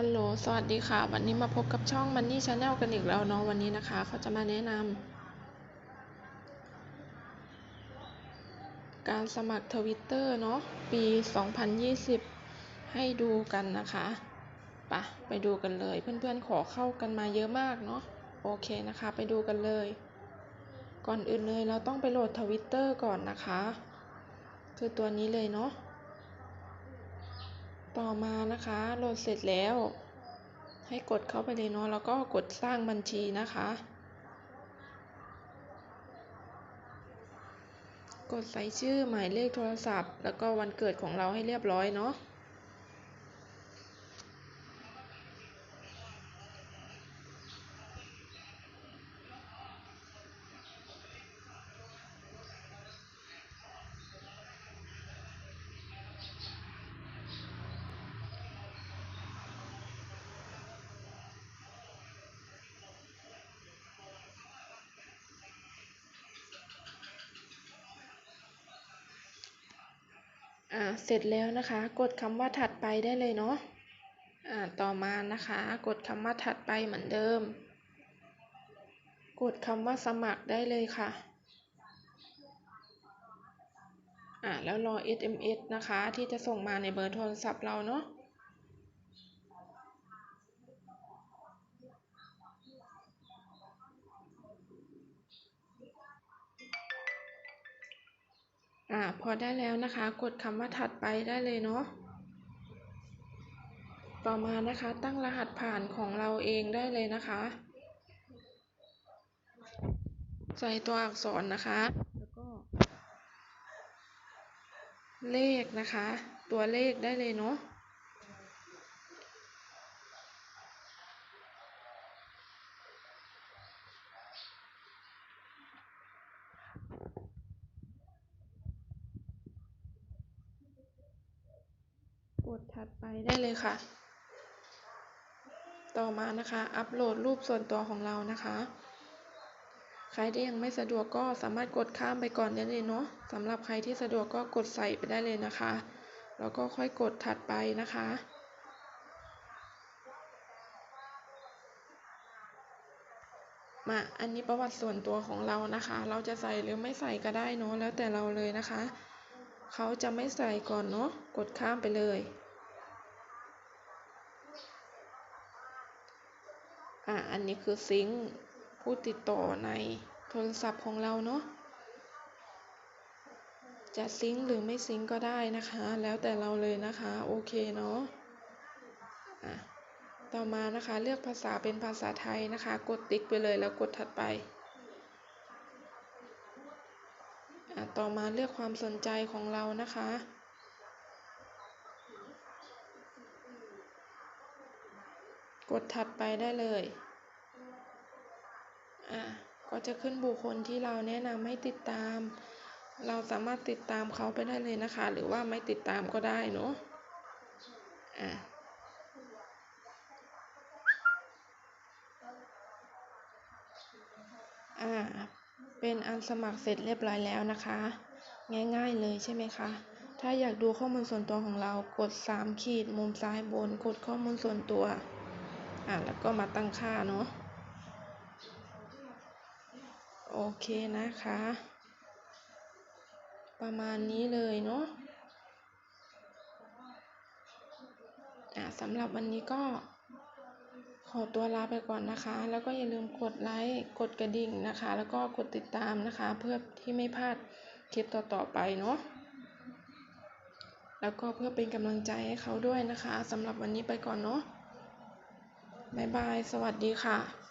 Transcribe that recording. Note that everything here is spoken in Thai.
ฮัลโหล สวัสดีค่ะ วันนี้มาพบกับช่อง Money Channel กันอีกแล้วเนาะ วันนี้นะคะ เขาจะมาแนะนำการสมัครทวิตเตอร์เนาะ ปี 2020 ให้ดูกันนะคะปะไปดูกันเลย เพื่อนๆ ขอเข้ากันมาเยอะมากเนาะ โอเคนะคะ ไปดูกันเลย ก่อนอื่นเลยเราต้องไปโหลดทวิตเตอร์ก่อนนะคะ คือตัวนี้เลยเนาะ ต่อมานะคะโหลดเสร็จแล้ว ให้กดเข้าไปเลยเนาะแล้วก็กดสร้างบัญชีนะคะ กดใส่ชื่อหมายเลขโทรศัพท์ แล้วก็วันเกิดของเราให้เรียบร้อยเนาะ อ่าเสร็จแล้วนะคะ กดคำว่าถัดไปได้เลยเนาะอ่าต่อมานะคะ กดคำว่าถัดไปเหมือนเดิม กดคำว่าสมัครได้เลยค่ะอ่าแล้วรอ SMS นะคะ ที่จะส่งมาในเบอร์โทรศัพท์เราเนาะ อ่าพอได้แล้วนะคะ กดคำว่าถัดไปได้เลยเนาะต่อมานะคะ ตั้งรหัสผ่านของเราเองได้เลยนะคะ ใส่ตัวอักษรนะคะ แล้วก็ เลขนะคะ ตัวเลขได้เลยเนาะ กดถัดไปได้เลยค่ะ ต่อมานะคะ อัปโหลดรูปส่วนตัวของเรานะคะ ใครที่ยังไม่สะดวกก็สามารถกดข้ามไปก่อนได้เลยเนาะสำหรับใครที่สะดวกก็กดใส่ไปได้เลยนะคะ แล้วก็ค่อยกดถัดไปนะคะมา อันนี้ประวัติส่วนตัวของเรานะคะ เราจะใส่หรือไม่ใส่ก็ได้เนาะ แล้วแต่เราเลยนะคะ เขาจะไม่ใส่ก่อนเนาะ กดข้ามไปเลย อะ อันนี้คือซิงค์ผู้ติดต่อในโทรศัพท์ของเราเนาะ จะซิงค์หรือไม่ซิงค์ก็ได้นะคะ แล้วแต่เราเลยนะคะ โอเคเนาะ อะ ต่อมานะคะ เลือกภาษาเป็นภาษาไทยนะคะ กดติ๊กไปเลยแล้วกดถัดไป อะ ต่อมาเลือกความสนใจของเรานะคะ กดถัดไปได้เลยอะก็จะขึ้นบุคคลที่เราแนะนำให้ติดตาม เราสามารถติดตามเขาไปได้เลยนะคะ หรือว่าไม่ติดตามก็ได้เนาะอะอ่า เป็นอันสมัครเสร็จเรียบร้อยแล้วนะคะ ง่ายๆเลยใช่ไหมคะ ถ้าอยากดูข้อมูลส่วนตัวของเรากด 3 ขีดมุมซ้ายบน กดข้อมูลส่วนตัวอ่าแล้วก็มาตั้งค่าเนาะโอเคนะคะ ประมาณนี้เลยเนาะอ่าสำหรับวันนี้ก็ อตัวลาไปก่อนนะคะ แล้วก็อย่าลืมกดไลค์กดกระดิ่งนะคะ แล้วก็กดติดตามนะคะ เพื่อที่ไม่พลาดคลิปต่อๆไปเนาะแล้วก็เพื่อเป็นกำลังใจให้เขาด้วยนะคะสำหรับวันนี้ไปก่อนเนาะบ๊ายบาย สวัสดีค่ะ